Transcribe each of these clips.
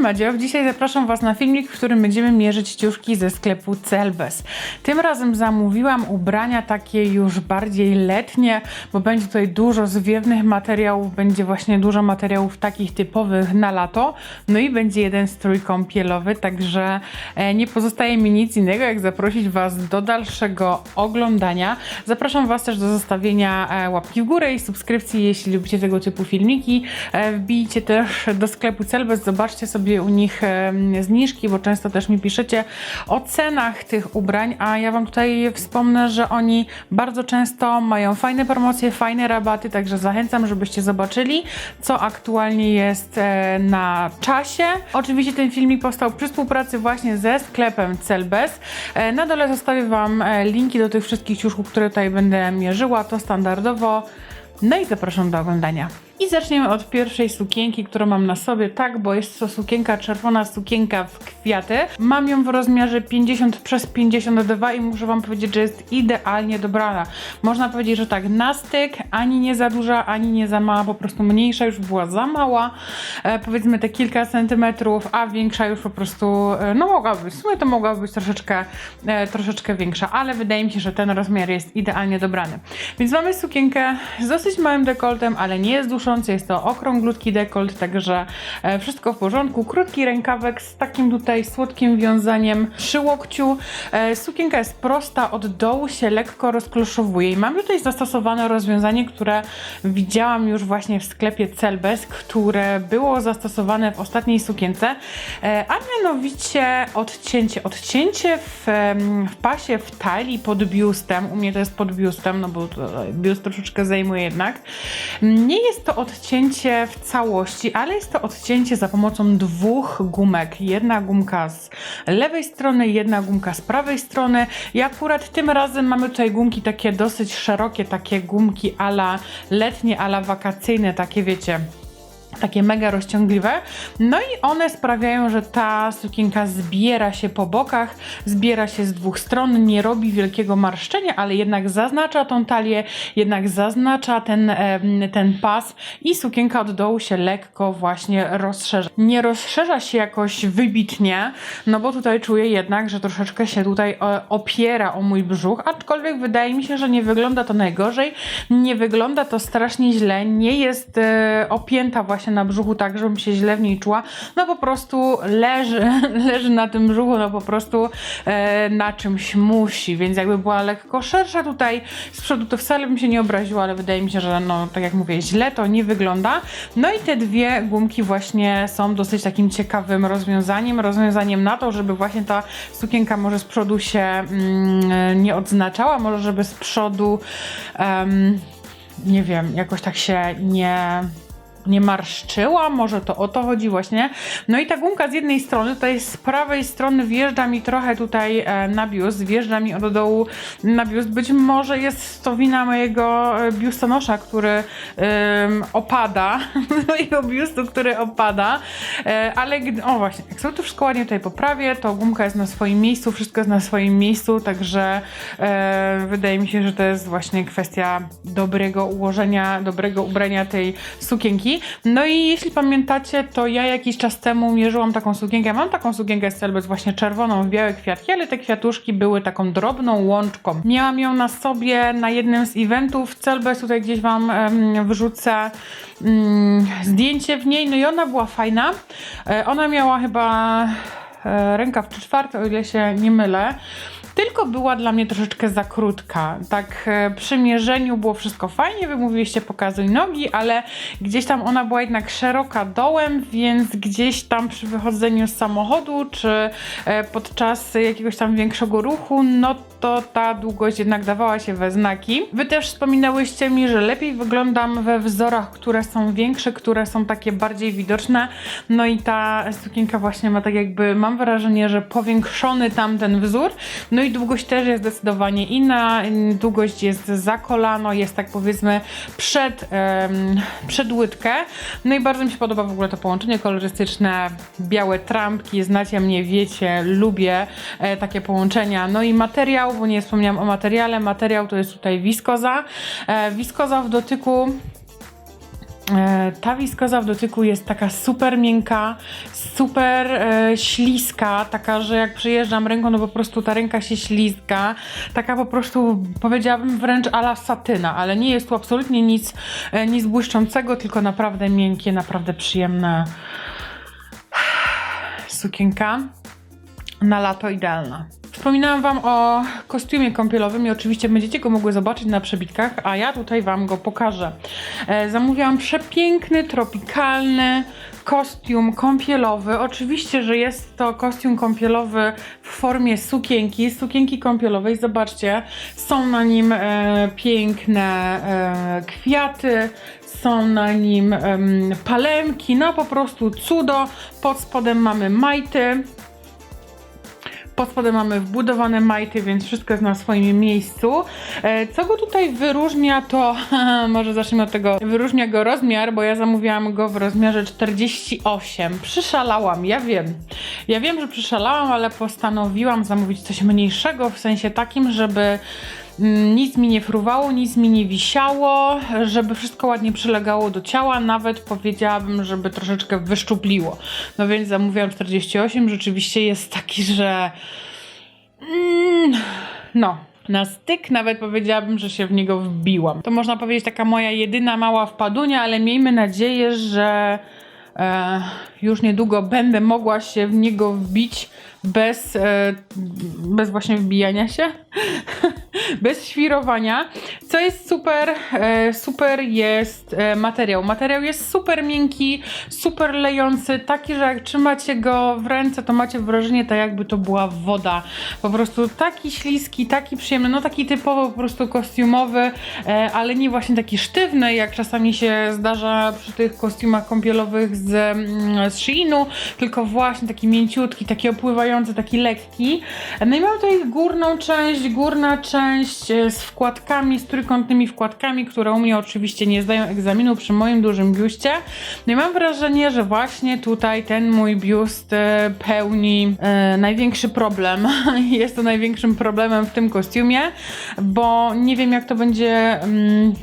Madzio. Dzisiaj zapraszam Was na filmik, w którym będziemy mierzyć ciuszki ze sklepu Celbes. Tym razem zamówiłam ubrania takie już bardziej letnie, bo będzie tutaj dużo zwiewnych materiałów, będzie właśnie dużo materiałów takich typowych na lato, no i będzie jeden strój kąpielowy, także e, nie pozostaje mi nic innego, jak zaprosić Was do dalszego oglądania. Zapraszam Was też do zostawienia e, łapki w górę i subskrypcji, jeśli lubicie tego typu filmiki. E, Wbijcie też do sklepu Celbes, zobaczcie sobie u nich zniżki, bo często też mi piszecie o cenach tych ubrań, a ja Wam tutaj wspomnę, że oni bardzo często mają fajne promocje, fajne rabaty, także zachęcam, żebyście zobaczyli, co aktualnie jest e, na czasie. Oczywiście ten filmik powstał przy współpracy właśnie ze sklepem Celbes. E, Na dole zostawię Wam e, linki do tych wszystkich ciuszków, które tutaj będę mierzyła, to standardowo. No i zapraszam do oglądania. I zaczniemy od pierwszej sukienki, którą mam na sobie, tak, bo jest to sukienka, czerwona sukienka w kwiaty. Mam ją w rozmiarze 50 przez 52 i muszę Wam powiedzieć, że jest idealnie dobrana. Można powiedzieć, że tak, na styk, ani nie za duża, ani nie za mała, po prostu mniejsza już była za mała, e, powiedzmy te kilka centymetrów, a większa już po prostu, e, no mogłaby być, w sumie to mogłaby być troszeczkę, e, troszeczkę większa, ale wydaje mi się, że ten rozmiar jest idealnie dobrany. Więc mamy sukienkę z dosyć małym dekoltem, ale nie jest duszący, jest to okrąglutki dekolt, także e, wszystko w porządku. Krótki rękawek z takim tutaj słodkim wiązaniem przy łokciu. E, Sukienka jest prosta, od dołu się lekko rozkloszowuje i mam tutaj zastosowane rozwiązanie, które widziałam już właśnie w sklepie Celbes, które było zastosowane w ostatniej sukience, e, a mianowicie odcięcie. Odcięcie w, w pasie w talii pod biustem, u mnie to jest pod biustem, no bo biust troszeczkę zajmuje jednak. Nie jest to odcięcie w całości, ale jest to odcięcie za pomocą dwóch gumek. Jedna gumka z lewej strony, jedna gumka z prawej strony. I akurat tym razem mamy tutaj gumki takie dosyć szerokie, takie gumki ala letnie, ala wakacyjne, takie wiecie takie mega rozciągliwe. No i one sprawiają, że ta sukienka zbiera się po bokach, zbiera się z dwóch stron, nie robi wielkiego marszczenia, ale jednak zaznacza tą talię, jednak zaznacza ten, em, ten pas i sukienka od dołu się lekko właśnie rozszerza. Nie rozszerza się jakoś wybitnie, no bo tutaj czuję jednak, że troszeczkę się tutaj e, opiera o mój brzuch, aczkolwiek wydaje mi się, że nie wygląda to najgorzej, nie wygląda to strasznie źle, nie jest e, opięta właśnie na brzuchu tak, żebym się źle w niej czuła, no po prostu leży, leży na tym brzuchu, no po prostu e, na czymś musi, więc jakby była lekko szersza tutaj z przodu, to wcale bym się nie obraziła, ale wydaje mi się, że no tak jak mówię, źle to nie wygląda. No i te dwie gumki właśnie są dosyć takim ciekawym rozwiązaniem, rozwiązaniem na to, żeby właśnie ta sukienka może z przodu się mm, nie odznaczała, może żeby z przodu em, nie wiem, jakoś tak się nie nie marszczyła, może to o to chodzi właśnie. No i ta gumka z jednej strony, tutaj z prawej strony wjeżdża mi trochę tutaj e, na biust, wjeżdża mi od dołu na biust. Być może jest to wina mojego e, biustonosza, który opada, mojego biustu, który opada, e, ale o właśnie, jak sobie to wszystko ładnie tutaj poprawię, to gumka jest na swoim miejscu, wszystko jest na swoim miejscu, także wydaje mi się, że to jest właśnie kwestia dobrego ułożenia, dobrego ubrania tej sukienki. No i jeśli pamiętacie, to ja jakiś czas temu mierzyłam taką sukienkę. Mam taką sukienkę z Celbes właśnie czerwoną w białe kwiatki, ale te kwiatuszki były taką drobną łączką. Miałam ją na sobie na jednym z eventów Celbes, tutaj gdzieś wam em, wrzucę mm, zdjęcie w niej, no i ona była fajna. E, ona miała chyba e, rękaw czy czwarty, o ile się nie mylę. Tylko była dla mnie troszeczkę za krótka. Tak e, przy mierzeniu było wszystko fajnie, wy mówiliście pokazuj nogi, ale gdzieś tam ona była jednak szeroka dołem, więc gdzieś tam przy wychodzeniu z samochodu, czy e, podczas jakiegoś tam większego ruchu, no to ta długość jednak dawała się we znaki. Wy też wspominałyście mi, że lepiej wyglądam we wzorach, które są większe, które są takie bardziej widoczne. No i ta sukienka właśnie ma tak jakby, mam wrażenie, że powiększony tam ten wzór. No i długość też jest zdecydowanie inna. Długość jest za kolano, jest tak powiedzmy przed, em, przed łydkę. No i bardzo mi się podoba w ogóle to połączenie kolorystyczne, białe trampki, znacie mnie, wiecie, lubię e, takie połączenia. No i materiał, bo nie wspomniałam o materiale, materiał to jest tutaj wiskoza. E, wiskoza w dotyku ta wiskoza w dotyku jest taka super miękka, super e, śliska, taka, że jak przyjeżdżam ręką, no po prostu ta ręka się ślizga. Taka po prostu powiedziałabym wręcz ala satyna, ale nie jest tu absolutnie nic, e, nic błyszczącego, tylko naprawdę miękkie, naprawdę przyjemne sukienka na lato idealna. Wspominałam Wam o kostiumie kąpielowym i oczywiście będziecie go mogły zobaczyć na przebitkach, a ja tutaj Wam go pokażę. E, zamówiłam przepiękny, tropikalny kostium kąpielowy. Oczywiście, że jest to kostium kąpielowy w formie sukienki, sukienki kąpielowej. Zobaczcie, są na nim e, piękne e, kwiaty, są na nim em, palemki, no po prostu cudo. Pod spodem mamy majty. Pod spodem mamy wbudowane majty, więc wszystko jest na swoim miejscu. E, Co go tutaj wyróżnia, to może zacznijmy od tego. Wyróżnia go rozmiar, bo ja zamówiłam go w rozmiarze 48. Przyszalałam, ja wiem. Ja wiem, że przyszalałam, ale postanowiłam zamówić coś mniejszego, w sensie takim, żeby nic mi nie fruwało, nic mi nie wisiało, żeby wszystko ładnie przylegało do ciała, nawet powiedziałabym, żeby troszeczkę wyszczupliło. No więc zamówiłam 48, rzeczywiście jest taki, że mm, no, na styk nawet powiedziałabym, że się w niego wbiłam. To można powiedzieć taka moja jedyna mała wpadunia, ale miejmy nadzieję, że e, już niedługo będę mogła się w niego wbić bez, e, bez właśnie wbijania się, bez świrowania. Co jest super, e, super jest e, materiał. Materiał jest super miękki, super lejący, taki, że jak trzymacie go w ręce, to macie wrażenie, tak jakby to była woda. Po prostu taki śliski, taki przyjemny, no taki typowo po prostu kostiumowy, ale nie właśnie taki sztywny, jak czasami się zdarza przy tych kostiumach kąpielowych z, mm, z Sheinu, tylko właśnie taki mięciutki, taki opływający, taki lekki. No i mam tutaj górną część, górna część e, z wkładkami, z trójkątnymi wkładkami, które u mnie oczywiście nie zdają egzaminu przy moim dużym biuście. No i mam wrażenie, że właśnie tutaj ten mój biust e, pełni e, największy problem. Jest to największym problemem w tym kostiumie, bo nie wiem jak to będzie... Mm,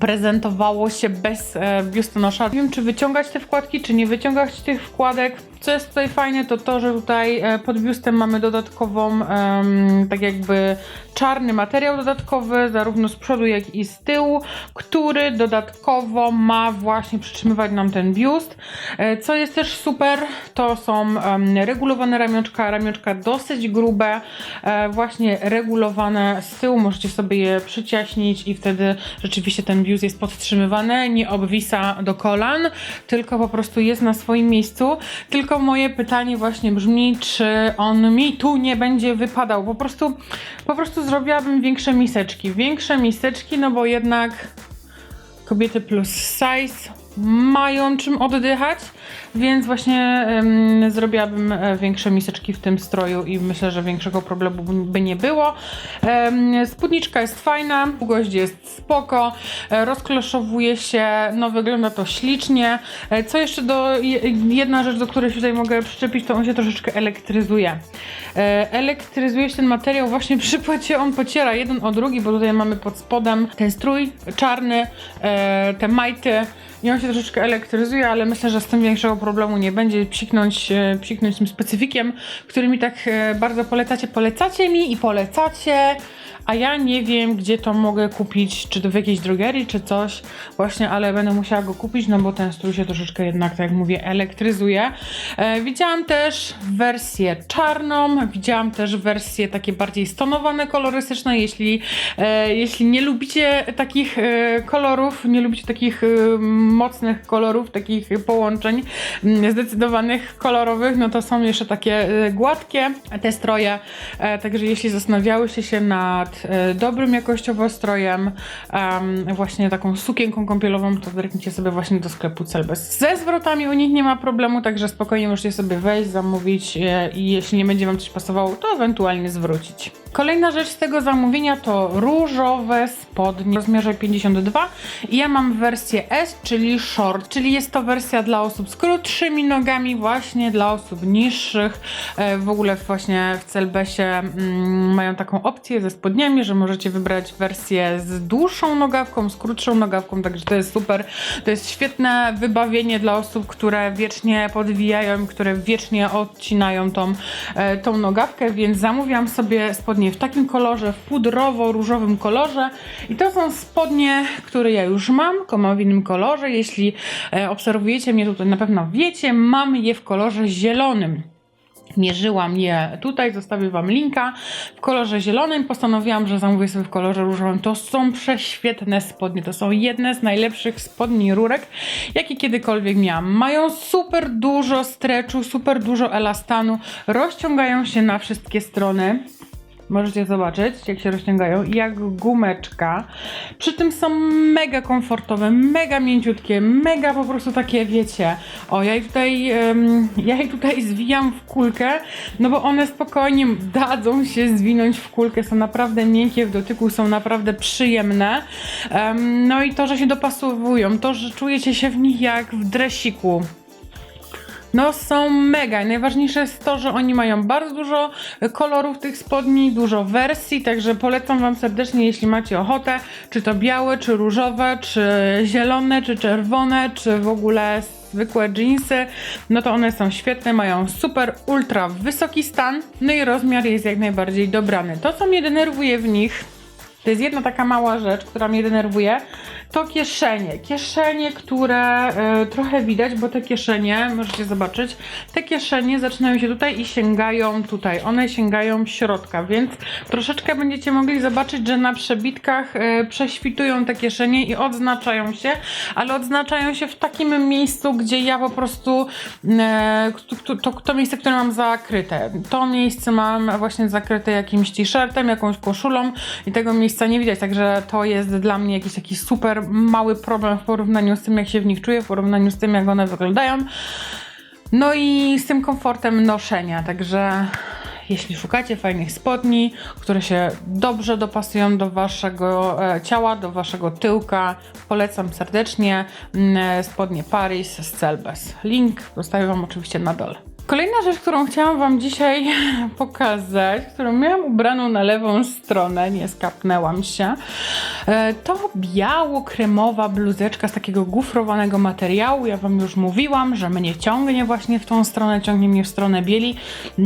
prezentowało się bez e, biustonosza. Nie wiem, czy wyciągać te wkładki, czy nie wyciągać tych wkładek. Co jest tutaj fajne, to to, że tutaj e, pod biustem mamy dodatkową, em, tak jakby czarny materiał dodatkowy, zarówno z przodu, jak i z tyłu, który dodatkowo ma właśnie przytrzymywać nam ten biust. E, co jest też super, to są em, regulowane ramionczka, ramionczka dosyć grube, e, właśnie regulowane z tyłu, możecie sobie je przyciaśnić i wtedy rzeczywiście ten biust jest podtrzymywany, nie obwisa do kolan, tylko po prostu jest na swoim miejscu. Tylko moje pytanie właśnie brzmi, czy on mi tu nie będzie wypadał. Po prostu, po prostu zrobiłabym większe miseczki. Większe miseczki, no bo jednak kobiety plus size mają czym oddychać, więc właśnie em, zrobiłabym e, większe miseczki w tym stroju i myślę, że większego problemu by nie było. Em, spódniczka jest fajna, długość jest spoko, e, rozkloszowuje się, no wygląda to ślicznie. E, co jeszcze do, je- jedna rzecz, do której się tutaj mogę przyczepić, to on się troszeczkę elektryzuje. Elektryzuje się ten materiał właśnie przy płycie, on pociera jeden o drugi, bo tutaj mamy pod spodem ten strój czarny, te majty, i on się troszeczkę elektryzuje, ale myślę, że z tym większego problemu nie będzie. Psiknąć, e, psiknąć tym specyfikiem, który mi tak e, bardzo polecacie. Polecacie mi i polecacie, a ja nie wiem, gdzie to mogę kupić, czy to w jakiejś drogerii, czy coś właśnie, ale będę musiała go kupić, no bo ten strój się troszeczkę jednak, tak jak mówię, elektryzuje. E, widziałam też wersję czarną, widziałam też wersje takie bardziej stonowane, kolorystyczne. Jeśli, e, jeśli nie lubicie takich e, kolorów, nie lubicie takich e, mocnych kolorów, takich połączeń mm, zdecydowanych kolorowych, no to są jeszcze takie e, gładkie te stroje. E, także jeśli zastanawiałyście się e, dobrym jakościowo strojem, em, właśnie taką sukienką kąpielową, to zerknijcie sobie właśnie do sklepu Celbes. Ze zwrotami u nich nie ma problemu, także spokojnie możecie sobie wejść, zamówić e, i jeśli nie będzie wam coś pasowało, to ewentualnie zwrócić. Kolejna rzecz z tego zamówienia to różowe spodnie w rozmiarze 52 i ja mam wersję S, czyli short, czyli jest to wersja dla osób z krótszymi nogami, właśnie dla osób niższych. E, W ogóle właśnie w Celbesie mm, mają taką opcję ze spodniami, że możecie wybrać wersję z dłuższą nogawką, z krótszą nogawką, także to jest super. To jest świetne wybawienie dla osób, które wiecznie podwijają, które wiecznie odcinają tą, e, tą nogawkę, więc zamówiłam sobie spodnie w takim kolorze, w pudrowo-różowym kolorze i to są spodnie, które ja już mam, mam w innym kolorze. Jeśli e, obserwujecie mnie tutaj, na pewno wiecie, mam je w kolorze zielonym. Mierzyłam je tutaj, zostawię Wam linka w kolorze zielonym. Postanowiłam, że zamówię sobie w kolorze różowym. To są prześwietne spodnie. To są jedne z najlepszych spodni rurek, jakie kiedykolwiek miałam. Mają super dużo stretchu, super dużo elastanu. Rozciągają się na wszystkie strony. Możecie zobaczyć, jak się rozciągają, jak gumeczka. Przy tym są mega komfortowe, mega mięciutkie, mega po prostu takie, wiecie. O, ja je tutaj, em, ja je tutaj zwijam w kulkę, no bo one spokojnie dadzą się zwinąć w kulkę. Są naprawdę miękkie w dotyku, są naprawdę przyjemne. Em, no i to, że się dopasowują, to, że czujecie się w nich jak w dresiku. No są mega. Najważniejsze jest to, że oni mają bardzo dużo kolorów tych spodni, dużo wersji, także polecam Wam serdecznie, jeśli macie ochotę, czy to białe, czy różowe, czy zielone, czy czerwone, czy w ogóle zwykłe jeansy, no to one są świetne, mają super, ultra wysoki stan, no i rozmiar jest jak najbardziej dobrany. To, co mnie denerwuje w nich, to jest jedna taka mała rzecz, która mnie denerwuje, to kieszenie. Kieszenie, które e, trochę widać, bo te kieszenie, możecie zobaczyć, te kieszenie zaczynają się tutaj i sięgają tutaj. One sięgają środka, więc troszeczkę będziecie mogli zobaczyć, że na przebitkach e, prześwitują te kieszenie i odznaczają się, ale odznaczają się w takim miejscu, gdzie ja po prostu e, to, to, to miejsce, które mam zakryte. To miejsce mam właśnie zakryte jakimś t-shirtem, jakąś koszulą i tego miejsca nie widać, także to jest dla mnie jakiś taki super mały problem w porównaniu z tym, jak się w nich czuję, w porównaniu z tym, jak one wyglądają. No i z tym komfortem noszenia, także jeśli szukacie fajnych spodni, które się dobrze dopasują do waszego e, ciała, do waszego tyłka, polecam serdecznie mm, spodnie Paris z Celbes. Link zostawię wam oczywiście na dole. Kolejna rzecz, którą chciałam Wam dzisiaj pokazać, którą miałam ubraną na lewą stronę, nie skapnęłam się, e, to biało-kremowa bluzeczka z takiego gufrowanego materiału. Ja Wam już mówiłam, że mnie ciągnie właśnie w tą stronę, ciągnie mnie w stronę bieli,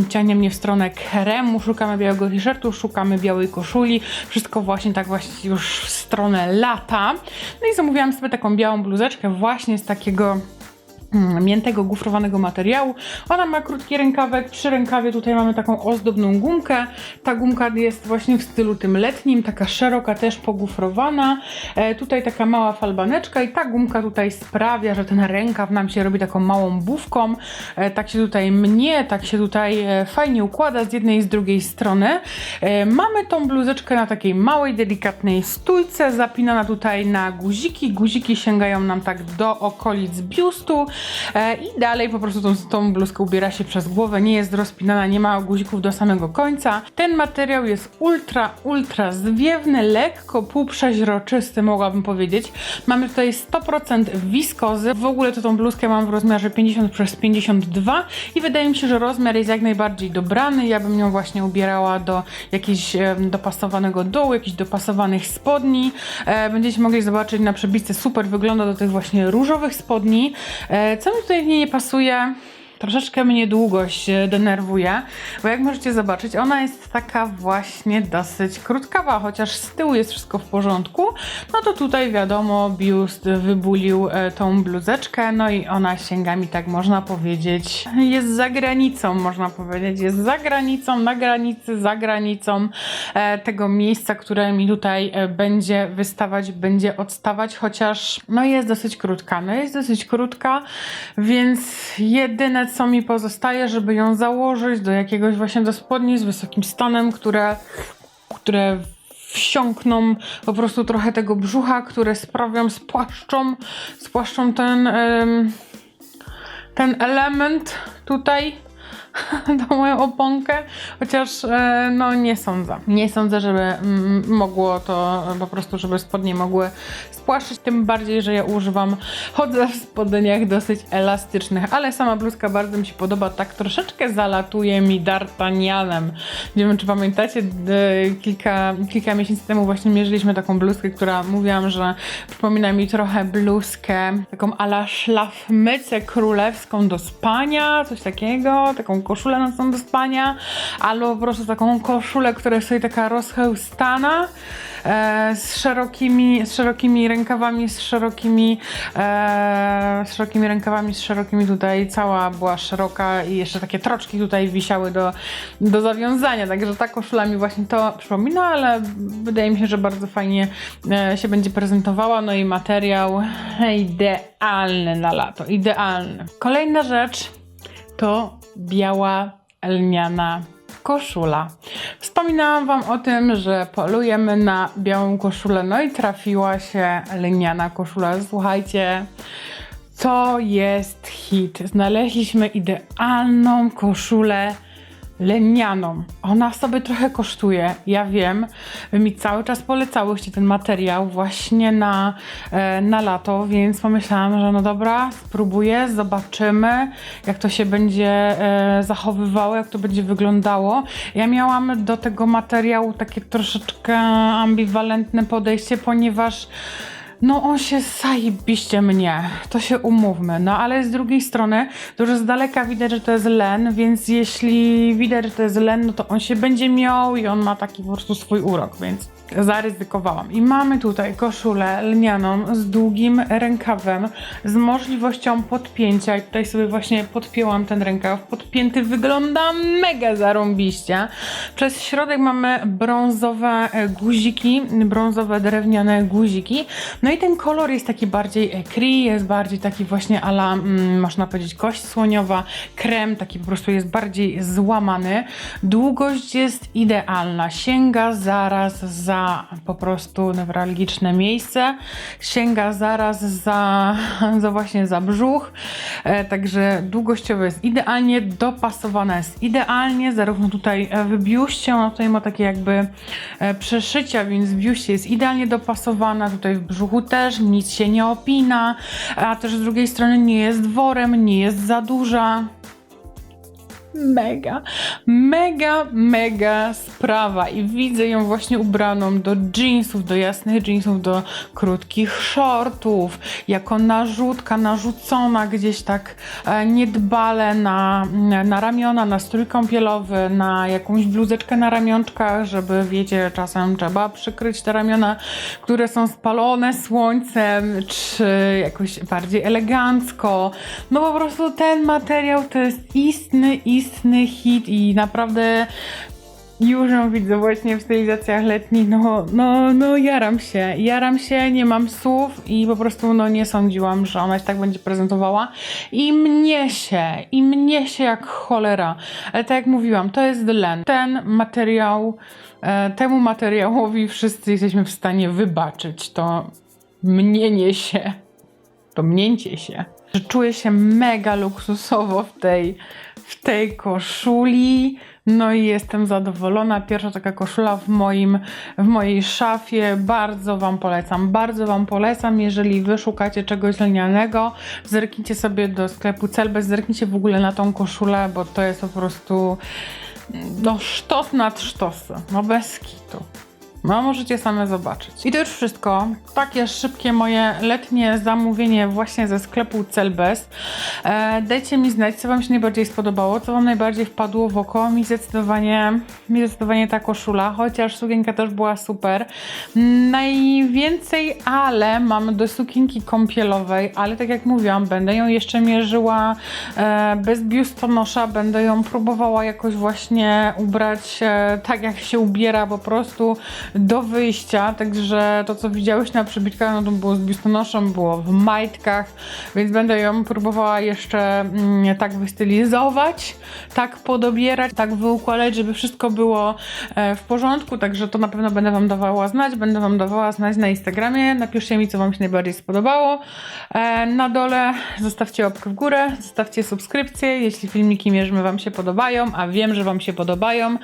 ciągnie mnie w stronę kremu, szukamy białego t-shirtu, szukamy białej koszuli, wszystko właśnie tak właśnie już w stronę lata. No i zamówiłam sobie taką białą bluzeczkę właśnie z takiego miętego, gufrowanego materiału. Ona ma krótki rękawek, przy rękawie tutaj mamy taką ozdobną gumkę. Ta gumka jest właśnie w stylu tym letnim, taka szeroka, też pogufrowana. E, tutaj taka mała falbaneczka i ta gumka tutaj sprawia, że ten rękaw nam się robi taką małą bufką. E, tak się tutaj mnie, tak się tutaj e, fajnie układa z jednej i z drugiej strony. E, mamy tą bluzeczkę na takiej małej, delikatnej stójce, zapinana tutaj na guziki. Guziki sięgają nam tak do okolic biustu i dalej po prostu tą, tą bluzkę ubiera się przez głowę, nie jest rozpinana, nie ma guzików do samego końca. Ten materiał jest ultra, ultra zwiewny, lekko półprzeźroczysty, mogłabym powiedzieć. Mamy tutaj 100% wiskozy. W ogóle to tą bluzkę mam w rozmiarze 50 przez 52 i wydaje mi się, że rozmiar jest jak najbardziej dobrany. Ja bym ją właśnie ubierała do jakiegoś e, dopasowanego dołu, jakichś dopasowanych spodni. E, będziecie mogli zobaczyć na przebitce super wygląda do tych właśnie różowych spodni. E, co mi tutaj w niej nie pasuje? Troszeczkę mnie długość denerwuje, bo jak możecie zobaczyć, ona jest taka właśnie dosyć krótkawa, chociaż z tyłu jest wszystko w porządku, no to tutaj wiadomo, biust wybulił e, tą bluzeczkę, no i ona sięga mi, tak można powiedzieć, jest za granicą, można powiedzieć, jest za granicą, na granicy, za granicą e, tego miejsca, które mi tutaj e, będzie wystawać, będzie odstawać, chociaż no jest dosyć krótka, no jest dosyć krótka, więc jedyne co mi pozostaje, żeby ją założyć do jakiegoś właśnie do spodni z wysokim stanem, które, które wsiąkną po prostu trochę tego brzucha, które sprawią, spłaszczą, spłaszczą ten, ten element tutaj tą moją oponkę, chociaż e, no nie sądzę. Nie sądzę, żeby mogło to po prostu, żeby spodnie mogły spłaszczyć, tym bardziej, że ja używam, chodzę w spodniach dosyć elastycznych, ale sama bluzka bardzo mi się podoba, tak troszeczkę zalatuje mi D'Artagnanem. Nie wiem, czy pamiętacie, d- kilka, kilka miesięcy temu właśnie mierzyliśmy taką bluzkę, która mówiłam, że przypomina mi trochę bluzkę, taką ala szlafmycę królewską do spania, coś takiego, taką koszulę nocną do spania, albo po prostu taką koszulę, która jest sobie taka rozchełstana, e, z szerokimi, z szerokimi rękawami, z szerokimi, e, z szerokimi rękawami, z szerokimi tutaj, cała była szeroka i jeszcze takie troczki tutaj wisiały do, do zawiązania, także ta koszula mi właśnie to przypomina, ale wydaje mi się, że bardzo fajnie e, się będzie prezentowała, no i materiał idealny na lato, idealny. Kolejna rzecz to biała lniana koszula. Wspominałam Wam o tym, że polujemy na białą koszulę, no i trafiła się lniana koszula. Słuchajcie, to jest hit. Znaleźliśmy idealną koszulę lenianą. Ona sobie trochę kosztuje, ja wiem. Wy mi cały czas polecałyście ten materiał właśnie na, e, na lato, więc pomyślałam, że no dobra, spróbuję, zobaczymy, jak to się będzie e, zachowywało, jak to będzie wyglądało. Ja miałam do tego materiału takie troszeczkę ambiwalentne podejście, ponieważ no on się zajebiście mnie, to się umówmy, no ale z drugiej strony to już z daleka widać, że to jest len, więc jeśli widać, że to jest len, no to on się będzie miał i on ma taki po prostu swój urok, więc zaryzykowałam. I mamy tutaj koszulę lnianą z długim rękawem, z możliwością podpięcia i tutaj sobie właśnie podpięłam ten rękaw. Podpięty wygląda mega zarąbiście. Przez środek mamy brązowe e, guziki, brązowe drewniane guziki. No i ten kolor jest taki bardziej ekri, jest bardziej taki właśnie ala, mm, można powiedzieć, kość słoniowa, krem, taki po prostu jest bardziej złamany. Długość jest idealna, sięga zaraz za po prostu newralgiczne miejsce, sięga zaraz za, za właśnie za brzuch, e, także długościowo jest idealnie dopasowana, jest idealnie, zarówno tutaj e, w biuście, ona tutaj ma takie jakby e, przeszycia, więc w biuście jest idealnie dopasowana, tutaj w brzuchu też, nic się nie opina, a też z drugiej strony nie jest worem, nie jest za duża mega, mega, mega sprawa i widzę ją właśnie ubraną do jeansów, do jasnych jeansów, do krótkich shortów, jako narzutka, narzucona gdzieś tak e, niedbale na, na ramiona, na strój kąpielowy, na jakąś bluzeczkę na ramionczkach, żeby wiecie, czasem trzeba przykryć te ramiona, które są spalone słońcem, czy jakoś bardziej elegancko. No po prostu ten materiał to jest istny, istny hit i naprawdę już ją widzę właśnie w stylizacjach letnich, no, no, no jaram się, jaram się, nie mam słów i po prostu no nie sądziłam, że ona się tak będzie prezentowała. I mnie się, i mnie się jak cholera, ale tak jak mówiłam, to jest len, ten materiał, e, temu materiałowi wszyscy jesteśmy w stanie wybaczyć, to mnienie się, to mnięcie się, że czuję się mega luksusowo w tej, w tej koszuli, no i jestem zadowolona. Pierwsza taka koszula w, moim, w mojej szafie. Bardzo Wam polecam. Bardzo Wam polecam. Jeżeli Wy szukacie czegoś lnianego, zerknijcie sobie do sklepu Celbes, zerknijcie w ogóle na tą koszulę, bo to jest po prostu no sztos nad sztosy. No bez kitu. No, możecie same zobaczyć. I to już wszystko. Takie szybkie moje letnie zamówienie właśnie ze sklepu Celbes. E, dajcie mi znać, co Wam się najbardziej spodobało, co Wam najbardziej wpadło w oko. Mi zdecydowanie, mi zdecydowanie ta koszula, chociaż sukienka też była super. Najwięcej ale mam do sukienki kąpielowej, ale tak jak mówiłam, będę ją jeszcze mierzyła e, bez biustonosza, będę ją próbowała jakoś właśnie ubrać e, tak, jak się ubiera po prostu do wyjścia, także to co widziałeś na przybitkach, no to było z biustonoszem, było w majtkach, więc będę ją próbowała jeszcze mm, tak wystylizować, tak podobierać, tak wyukładać, żeby wszystko było e, w porządku, także to na pewno będę Wam dawała znać, będę Wam dawała znać na Instagramie, napiszcie mi co Wam się najbardziej spodobało. E, na dole zostawcie łapkę w górę, zostawcie subskrypcję, jeśli filmiki mierzymy Wam się podobają, a wiem, że Wam się podobają,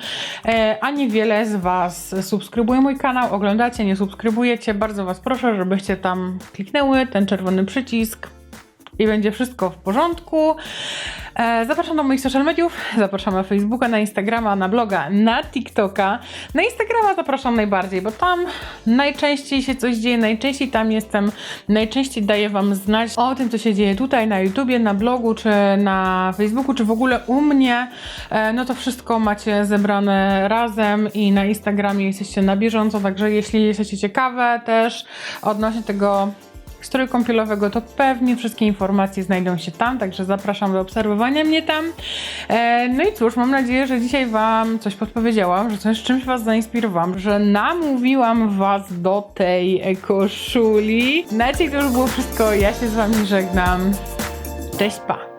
e, a niewiele z Was subskrybuje mój kanał, oglądacie, nie subskrybujecie, bardzo Was proszę, żebyście tam kliknęły ten czerwony przycisk i będzie wszystko w porządku. E, zapraszam do moich social mediów, zapraszam na Facebooka, na Instagrama, na bloga, na TikToka. Na Instagrama zapraszam najbardziej, bo tam najczęściej się coś dzieje, najczęściej tam jestem, najczęściej daję Wam znać o tym, co się dzieje tutaj na YouTubie, na blogu, czy na Facebooku, czy w ogóle u mnie. E, no to wszystko macie zebrane razem i na Instagramie jesteście na bieżąco, także jeśli jesteście ciekawe też odnośnie tego stroju kąpielowego, to pewnie wszystkie informacje znajdą się tam, także zapraszam do obserwowania mnie tam. E, no i cóż, mam nadzieję, że dzisiaj Wam coś podpowiedziałam, że coś czymś Was zainspirowałam, że namówiłam Was do tej koszuli. Na dzisiaj to już było wszystko, ja się z Wami żegnam. Cześć, pa!